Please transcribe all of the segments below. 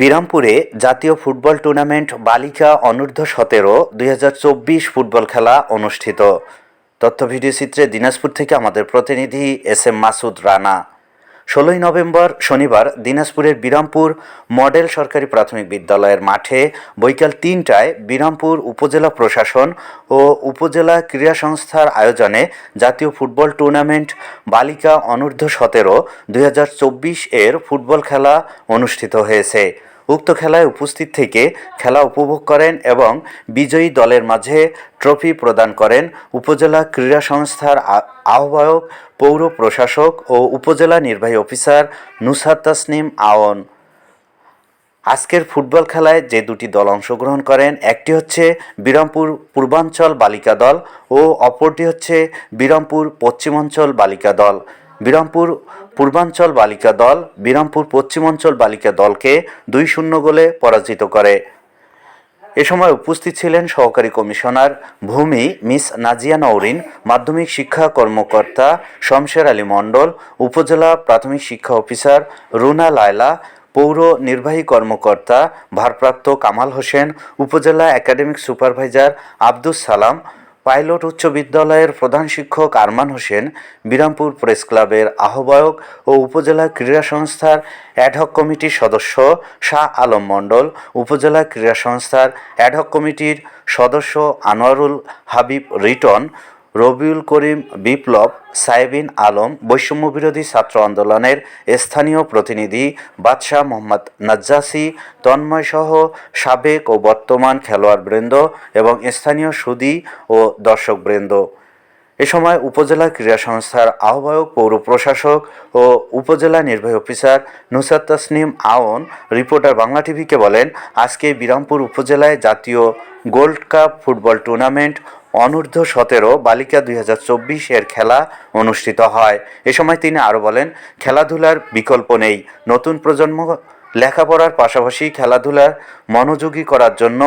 বিরামপুরে জাতীয় football tournament বালিকা অনূর্ধ্ব সতেরো দুই ফুটবল খেলা অনুষ্ঠিত। তথ্য ভিডিও চিত্রে দিনাজপুর থেকে আমাদের প্রতিনিধি এস এম মাসুদ রানা। ষোলোই নভেম্বর শনিবার দিনাজপুরের বিরামপুর মডেল সরকারি প্রাথমিক বিদ্যালয়ের মাঠে বৈকাল তিনটায় বিরামপুর উপজেলা প্রশাসন ও উপজেলা ক্রীড়া সংস্থার আয়োজনে জাতীয় ফুটবল টুর্নামেন্ট বালিকা অনূর্ধ্ব সতেরো দুই এর ফুটবল খেলা অনুষ্ঠিত হয়েছে। উক্ত খেলায় উপস্থিত থেকে খেলা উপভোগ করেন এবং বিজয়ী দলের মাঝে ট্রফি প্রদান করেন। উপজেলা ক্রীড়া সংস্থার আহ্বায়ক, পৌর প্রশাসক ও উপজেলা নির্বাহী অফিসার নুসার তাসনিম আওন। আজকের ফুটবল খেলায় যে দুটি দল অংশগ্রহণ করেন, একটি হচ্ছে বিরামপুর পূর্বাঞ্চল বালিকা দল ও অপরটি হচ্ছে বিরামপুর পশ্চিমাঞ্চল বালিকা দল। বিরামপুর পূর্বাঞ্চল বালিকা দল, বিরামপুর পশ্চিমাঞ্চল বালিকা দলকে দুই শূন্য গোলে পরাজিত করে। এ সময় উপস্থিত ছিলেন সহকারী কমিশনার ভূমি মিস নাজিয়া নৌরিন মাধ্যমিক শিক্ষা কর্মকর্তা শমশের আলী মণ্ডল, উপজেলা প্রাথমিক শিক্ষা অফিসার রুনা লায়লা, পৌর নির্বাহী কর্মকর্তা ভারপ্রাপ্ত কামাল হোসেন, উপজেলা academic supervisor Abdus Salam pilot উচ্চ বিদ্যালয়ের প্রধান শিক্ষক আরমান হোসেন, বিরামপুর প্রেস ক্লাবের আহ্বায়ক ও উপজেলা ক্রীড়া সংস্থার অ্যাডহক কমিটির সদস্য শাহ আলম মণ্ডল, উপজেলা ক্রীড়া সংস্থার অ্যাডহক কমিটির সদস্য আনোয়ারুল হাবিব রিটন রবিউল করিম বিপ্লব, সাইবিন আলম বৈষম্যবিরোধী ছাত্র আন্দোলনের স্থানীয় প্রতিনিধি, বাদশাহ মোহাম্মদ নাজ্জাসি, তন্ময় সহ সাবেক ও বর্তমান খেলোয়াড়বৃন্দ এবং স্থানীয় সুদী ও দর্শকবৃন্দ। এ সময় উপজেলা ক্রীড়া সংস্থার আহ্বায়ক, পৌর প্রশাসক ও উপজেলা নির্বাহী অফিসার নুসার তাসনিম আওন, রিপোর্টার বাংলা টিভিকে বলেন, আজকে বিরামপুর উপজেলায় জাতীয় গোল্ড কাপ ফুটবল টুর্নামেন্ট অনূর্ধ্ব সতেরো বালিকা দুই হাজার চব্বিশ এর খেলা অনুষ্ঠিত হয়। এ সময় তিনি আরও বলেন, খেলাধুলার বিকল্প নেই। নতুন প্রজন্ম লেখাপড়ার পাশাপাশি খেলাধুলার মনোযোগী করার জন্য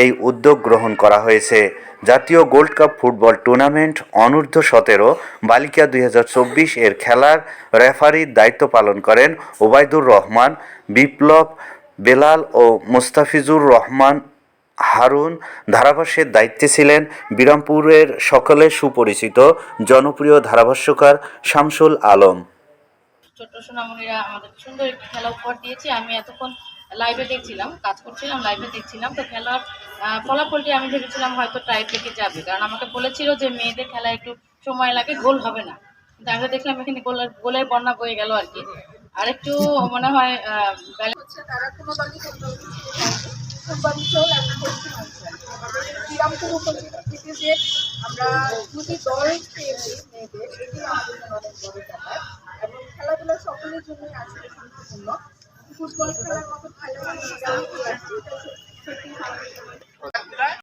এই উদ্যোগ গ্রহণ করা হয়েছে। জাতীয় গোল্ড কাপ ফুটবল টুর্নামেন্ট অনূর্ধ্ব সতেরো, বালিকা দুই হাজার চব্বিশ এর খেলার রেফারির দায়িত্ব পালন করেন ওবায়দুর রহমান, বিপ্লব বেলাল ও মুস্তাফিজুর রহমান হারুন ধারাভাষ্যের দায়িত্বে ছিলেন বিরামপুরের সকলে সুপরিচিত জনপ্রিয় ধারাভাষ্যকার শামসুল আলম। ছোট্ট সোনামণিরা আমাদের সুন্দর একটি খেলা উপহার দিয়েছে। আমি এতক্ষণ লাইভে দেখছিলাম, কাজ করছিলাম লাইভে দেখছিলাম। তো খেলার ফলাফলটি আমি ভেবেছিলাম হয়তো টাইট থেকে যাবে। কারণ আমাকে বলেছিল যে মেয়েদের খেলা একটু সময় লাগে, গোল হবে না। কিন্তু আমি দেখলাম এখানে গোলের গোলের বন্যা বয়ে গেল আর কি। আর একটু মনে হয় করতে পূর্বাঞ্চল এবং ফুটবল খেলার মতো ভালো